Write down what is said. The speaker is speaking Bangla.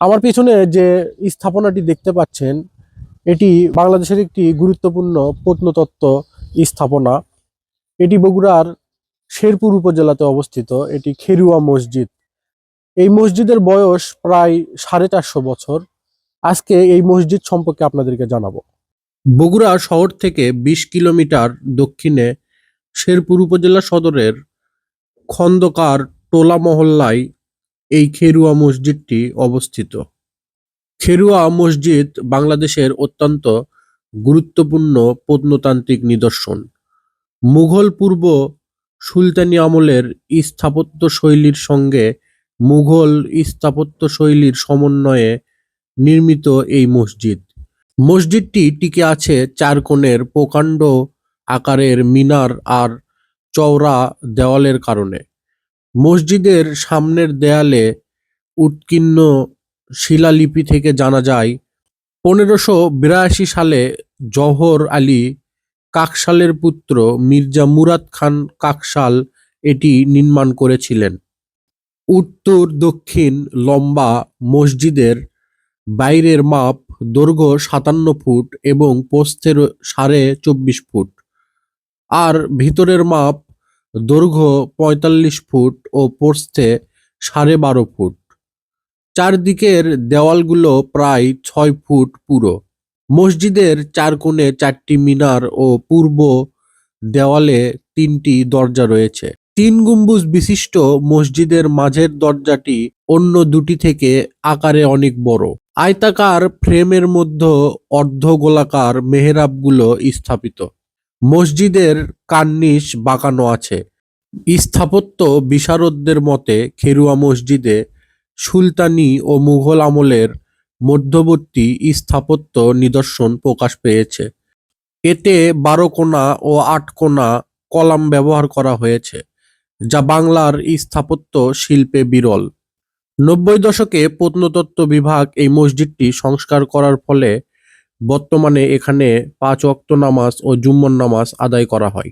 আমার পিছনে যে স্থাপনাটি দেখতে পাচ্ছেন, এটি বাংলাদেশের একটি গুরুত্বপূর্ণ প্রত্নতত্ত্ব স্থাপনা। এটি বগুড়ার শেরপুর উপজেলাতে অবস্থিত। এটি খেরুয়া মসজিদ। এই মসজিদের বয়স প্রায় সাড়ে চারশো বছর। আজকে এই মসজিদ সম্পর্কে আপনাদেরকে জানাব। বগুড়া শহর থেকে বিশ কিলোমিটার দক্ষিণে শেরপুর উপজেলা সদরের খন্দকার টোলা মহল্লায় এই খেরুয়া মসজিদটি অবস্থিত। খেরুয়া মসজিদ বাংলাদেশের অত্যন্ত গুরুত্বপূর্ণ প্রত্নতান্ত্রিক নিদর্শন। মুঘল পূর্ব সুলতানি আমলের স্থাপত্য শৈলীর সঙ্গে মুঘল স্থাপত্য শৈলীর সমন্বয়ে নির্মিত এই মসজিদ। মসজিদটি টিকে আছে চার কোণের প্রকাণ্ড আকারের মিনার আর চওড়া দেওয়ালের কারণে। মসজিদের সামনের দেয়ালে উৎকীর্ণ শিলালিপি থেকে জানা যায়, পনেরোশো বিরাশি সালে জহর আলী কাকশালের পুত্র মির্জা মুরাদ খান কাকশাল এটি নির্মাণ করেছিলেন। উত্তর, দক্ষিণ, লম্বা মসজিদের বাইরের মাপ দৈর্ঘ্য সাতান্ন ফুট এবং প্রস্থের সাড়ে চব্বিশ ফুট। আর ভিতরের মাপ দৈর্ঘ্য পঁয়তাল্লিশ ফুট ও প্রস্থে সাড়ে বারো ফুট। চারদিকের দেওয়ালগুলো প্রায় ছয় ফুট পুরো। মসজিদের চার কোণে চারটি মিনার ও পূর্ব দেওয়ালে তিনটি দরজা রয়েছে। তিন গম্বুজ বিশিষ্ট মসজিদের মাঝের দরজাটি অন্য দুটি থেকে আকারে অনেক বড়। আয়তাকার ফ্রেমের মধ্যে অর্ধ অর্ধগোলাকার মেহরাবগুলো স্থাপিত। মসজিদের কার্নিশ বাঁকানো আছে। স্থাপত্য বিশারদদের মতে খেরুয়া মসজিদে সুলতানি ও মুঘল আমলের মধ্যবর্তী স্থাপত্য নিদর্শন প্রকাশ পেয়েছে। এতে বারো কোণা ও আট কোণা কলাম ব্যবহার করা হয়েছে, যা বাংলার স্থাপত্য শিল্পে বিরল। নব্বই দশকে প্রত্নতত্ত্ব বিভাগ এই মসজিদটি সংস্কার করার ফলে বর্তমানে এখানে পাঁচ ওয়াক্ত নামাজ ও জুম্মন নামাজ আদায় করা হয়।